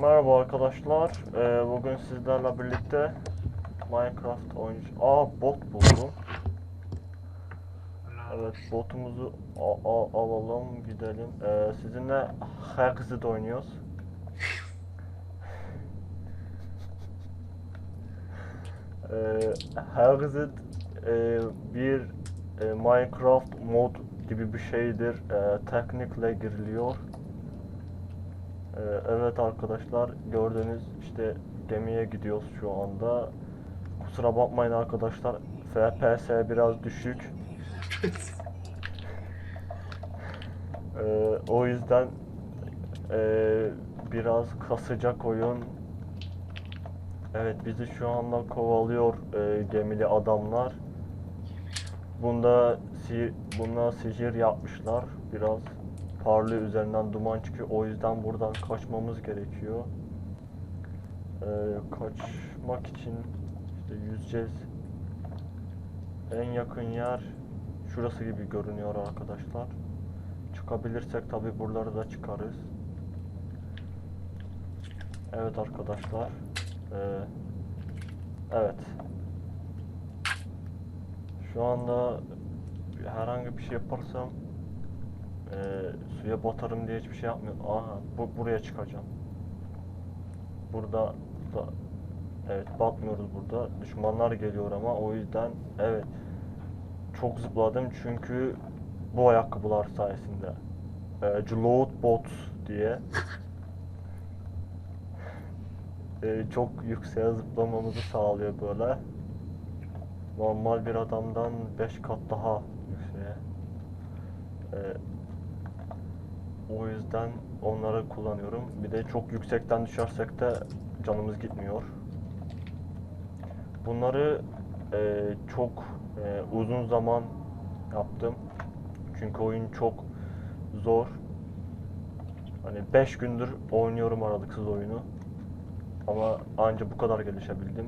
Merhaba arkadaşlar. Ee, bugün sizlerle birlikte Minecraft oyuncu... Aa bot buldum. Evet botumuzu alalım gidelim. Ee, sizinle Hexed oynuyoruz. Ee, Hexed e, bir e, Minecraft mod gibi bir şeydir. Ee, teknikle giriliyor. Ee, evet arkadaşlar gördüğünüz işte gemiye gidiyoruz şu anda. Kusura bakmayın arkadaşlar FPS biraz düşük. Ee, o yüzden ee, biraz kasacak oyun. Evet bizi şu anda kovalıyor ee, gemili adamlar. Bunda si buna sihir yapmışlar. Biraz parlıyor üzerinden duman çıkıyor. O yüzden buradan kaçmamız gerekiyor. Ee, kaçmak için işte yüzeceğiz. En yakın yer şurası gibi görünüyor arkadaşlar. Çıkabilirsek tabi buraları da çıkarız. Evet arkadaşlar. Ee, evet. Şu anda herhangi bir şey yaparsam ee, suya batarım diye hiçbir şey yapmıyorum. Aha bu buraya çıkacağım. Burada da evet batmıyoruz burada. Düşmanlar geliyor ama o yüzden evet çok zıpladım çünkü bu ayakkabılar sayesinde. Ee, Load Bot diye Ee, çok yükseğe zıplamamızı sağlıyor böyle. Normal bir adamdan 5 kat daha yükseğe. Ee, o yüzden onları kullanıyorum. Bir de çok yüksekten düşersek de canımız gitmiyor. Bunları e, çok e, uzun zaman yaptım. Çünkü oyun çok zor. Hani 5 gündür oynuyorum aralıksız oyunu. Ama anca bu kadar gelişebildim.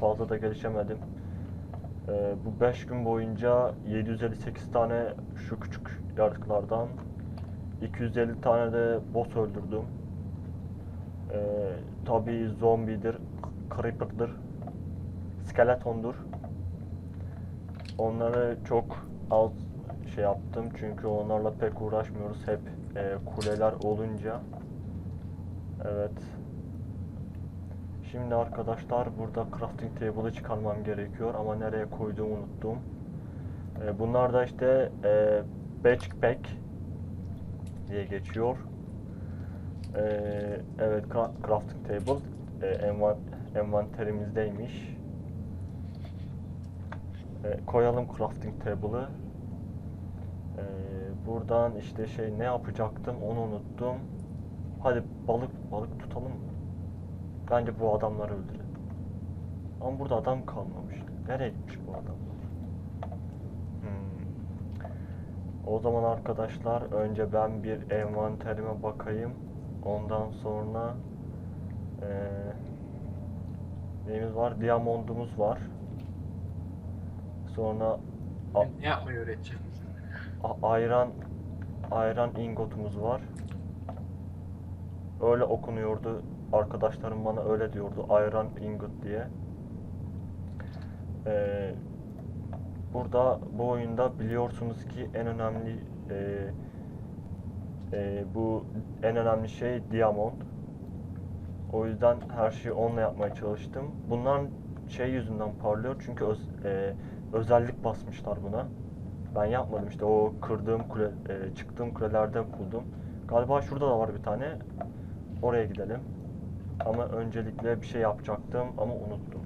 Fazla da gelişemedim. Ee, bu 5 gün boyunca 758 tane şu küçük yaratıklardan 250 tane de boss öldürdüm. Ee, tabii zombidir, creeper'dır, skeletondur. Onları çok az şey yaptım çünkü onlarla pek uğraşmıyoruz hep e, kuleler olunca. Evet. Şimdi arkadaşlar burada crafting table'ı çıkarmam gerekiyor ama nereye koyduğumu unuttum. E, bunlar da işte e, backpack diye geçiyor. E, evet cra- crafting table e, envan envanterimizdeymiş. E, koyalım crafting table'ı. E, buradan işte şey ne yapacaktım onu unuttum. Hadi balık balık tutalım mı? Bence bu adamları öldürelim. Ama burada adam kalmamış. Nereye gitmiş bu adamlar? O zaman arkadaşlar önce ben bir envanterime bakayım. Ondan sonra eee neyimiz var? Diamondumuz var. Sonra Ne yapmayı öğreteceğim? ayran ayran ingotumuz var. Öyle okunuyordu. Arkadaşlarım bana öyle diyordu. Ayran ingot diye. Ee, burada bu oyunda biliyorsunuz ki en önemli e, e, bu en önemli şey diamond. O yüzden her şeyi onunla yapmaya çalıştım. Bunlar şey yüzünden parlıyor çünkü öz- e, özellik basmışlar buna. Ben yapmadım işte o kırdığım kule, e, çıktığım kulelerden buldum. Galiba şurada da var bir tane. Oraya gidelim. Ama öncelikle bir şey yapacaktım ama unuttum.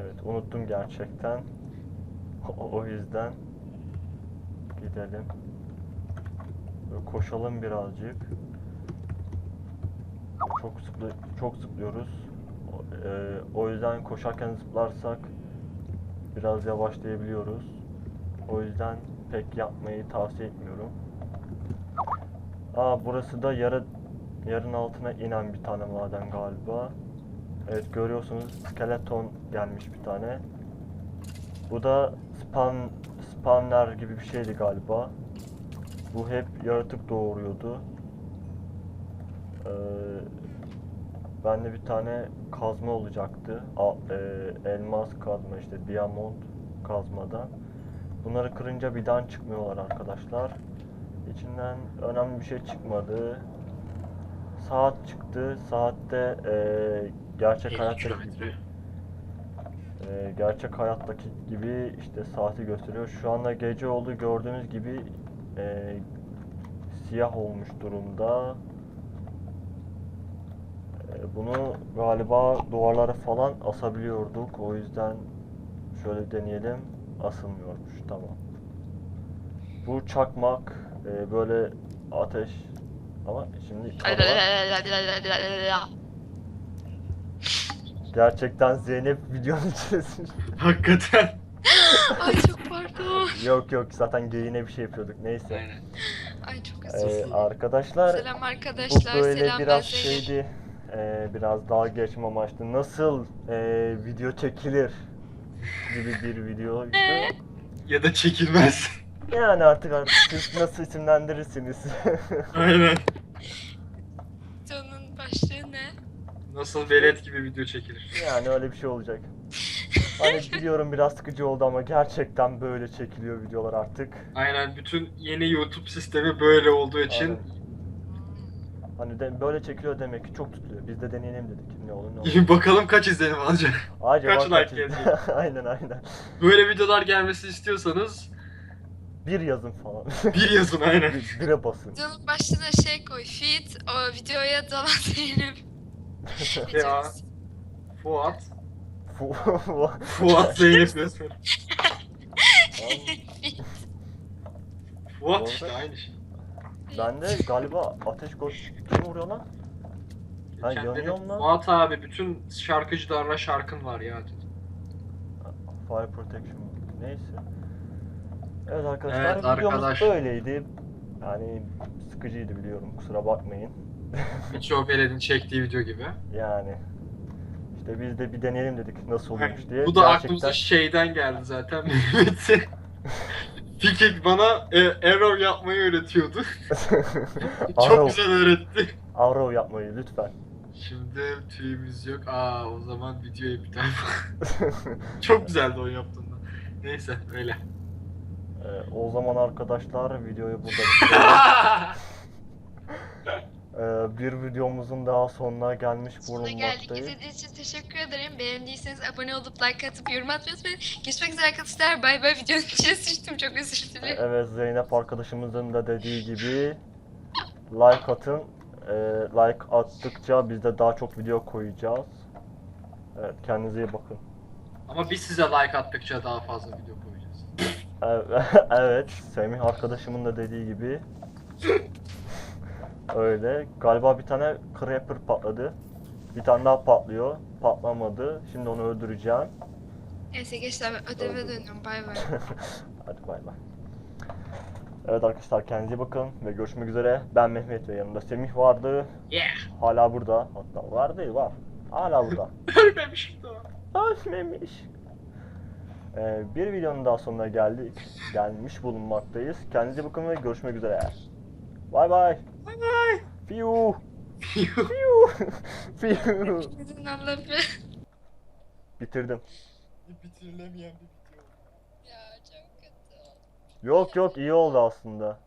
Evet unuttum gerçekten. O, o yüzden gidelim. Böyle koşalım birazcık. Çok zıplı çok zıplıyoruz. O, e, o yüzden koşarken zıplarsak biraz yavaşlayabiliyoruz. O yüzden pek yapmayı tavsiye etmiyorum. Aa burası da yarı yarın altına inen bir tane maden galiba. Evet görüyorsunuz skeleton gelmiş bir tane. Bu da span spawner gibi bir şeydi galiba. Bu hep yaratık doğuruyordu. Ee, bende bir tane kazma olacaktı. A- e, elmas kazma işte diamond kazmadan. Bunları kırınca bir daha çıkmıyorlar arkadaşlar. İçinden önemli bir şey çıkmadı. Saat çıktı. Saatte e, gerçek 50 hayattaki kilometre. gibi e, gerçek hayattaki gibi işte saati gösteriyor. Şu anda gece oldu gördüğünüz gibi e, siyah olmuş durumda. E, bunu galiba duvarlara falan asabiliyorduk. O yüzden şöyle deneyelim. Asılmıyormuş. Tamam. Bu çakmak e, böyle ateş ama şimdi kamera- gerçekten Zeynep videonun içerisinde. Hakikaten. Ay çok pardon. yok yok zaten geyine bir şey yapıyorduk neyse. Aynen. Ay çok Ee, özür dilerim. arkadaşlar Selam bu arkadaşlar. böyle Selam biraz şeydi. e, biraz daha geçme amaçlı. Nasıl e, video çekilir gibi bir videoydu. Ya da çekilmez. Yani artık artık siz nasıl isimlendirirsiniz? Aynen. Videonun başlığı ne? Nasıl velet gibi video çekilir. yani öyle bir şey olacak. Hani biliyorum biraz sıkıcı oldu ama gerçekten böyle çekiliyor videolar artık. Aynen bütün yeni YouTube sistemi böyle olduğu için Aynen. Hani de, böyle çekiliyor demek ki çok tutuyor. Biz de deneyelim dedik. Ne olur ne olur. bakalım kaç izlenim alacak. Acaba Kaç like gelecek? aynen aynen. Böyle videolar gelmesini istiyorsanız Bir yazın falan. bir yazın aynen. Bir- Bire basın. Videonun başlığına şey koy. Feed o videoya dalan Zeynep. Ya. Fuat. Fu- Fuat Zeynep resmen. Fuat işte aynı şey. ben de galiba ateş koş kim vuruyor lan? Ha, Kendini- yanıyor mu lan? Fuat abi bütün şarkıcılarla şarkın var ya. Fire protection. Neyse. Evet arkadaşlar Evet, videomuz arkadaş. böyleydi. Yani sıkıcıydı biliyorum kusura bakmayın. Birçok veledin çektiği video gibi. Yani işte biz de bir deneyelim dedik nasıl olmuş diye. Bu da Gerçekten aklımıza şeyden geldi zaten. Fikik bana e, error yapmayı öğretiyordu. Çok Arrow, güzel öğretti. Arrow yapmayı lütfen. Şimdi tüyümüz yok. Aa o zaman videoyu iptal. Çok güzeldi o yaptığında. Neyse öyle. Ee, o zaman arkadaşlar videoyu burada. Ee, bir videomuzun daha sonuna gelmiş Sonuna geldik. bulunmaktayız. İzlediğiniz için teşekkür ederim. Beğendiyseniz abone olup like atıp yorum atmayı unutmayın. Görüşmek üzere arkadaşlar. Bay bay. Videonun içine sıçtım. Çok özür dilerim. Evet Zeynep arkadaşımızın da dediği gibi like atın. Ee, like attıkça biz de daha çok video koyacağız. Evet kendinize iyi bakın. Ama biz size like attıkça daha fazla video koyacağız. Evet, Semih arkadaşımın da dediği gibi. Öyle. Galiba bir tane creeper patladı. Bir tane daha patlıyor. Patlamadı. Şimdi onu öldüreceğim. Neyse gençler ben ödeve dönüyorum. Bay bay. Hadi bay bay. Evet arkadaşlar kendinize bakın ve görüşmek üzere. Ben Mehmet ve yanımda Semih vardı. Yeah. Hala burada. Hatta var değil var. Hala burada. Ölmemişim daha. Ölmemiş. Ee, bir videonun daha sonuna geldik. Gelmiş bulunmaktayız. Kendinize bakın ve görüşmek üzere. Bay bay. Bye bye. Fiu. Fiu. Fiu. Allah'ım. Bitirdim. Bitirilemeyen bir video. Ya çok kötü. Yok yok iyi oldu aslında.